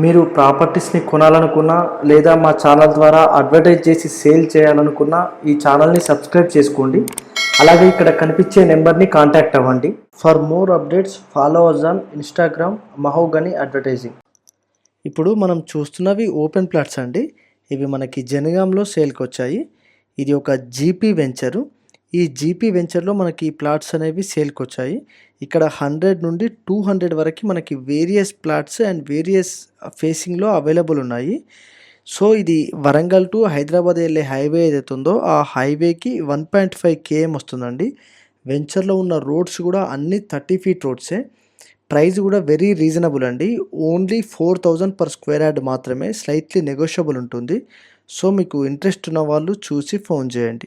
మీరు ప్రాపర్టీస్ని కొనాలనుకున్నా లేదా మా ఛానల్ ద్వారా అడ్వర్టైజ్ చేసి సేల్ చేయాలనుకున్నా ఈ ఛానల్ని సబ్స్క్రైబ్ చేసుకోండి. అలాగే ఇక్కడ కనిపించే నెంబర్ని కాంటాక్ట్ అవ్వండి. For more updates follow us on Instagram Mahogany Advertising ఇప్పుడు మనం చూస్తున్నవి ఓపెన్ ప్లాట్స్ అండి. ఇవి మనకి జనగాంలో సేల్కి వచ్చాయి ఇది ఒక జీపీ వెంచరు. ఈ జీపీ వెంచర్లో మనకి ఈ ప్లాట్స్ అనేవి సేల్కి వచ్చాయి ఇక్కడ హండ్రెడ్ నుండి టూ హండ్రెడ్ వరకు మనకి వేరియస్ ప్లాట్స్ అండ్ వేరియస్ ఫేసింగ్లో అవైలబుల్ ఉన్నాయి. సో ఇది వరంగల్ టు హైదరాబాద్ వెళ్ళే హైవే ఏదైతే ఉందో ఆ హైవేకి వన్ పాయింట్ ఫైవ్ కేఎం వస్తుందండి. వెంచర్లో ఉన్న రోడ్స్ కూడా అన్ని థర్టీ ఫీట్ రోడ్సే ప్రైస్ కూడా వెరీ రీజనబుల్ అండి. Only four thousand per square yard మాత్రమే స్లైట్లీ నెగోషియబుల్ ఉంటుంది. సో మీకు ఇంట్రెస్ట్ ఉన్న వాళ్ళు చూసి ఫోన్ చేయండి.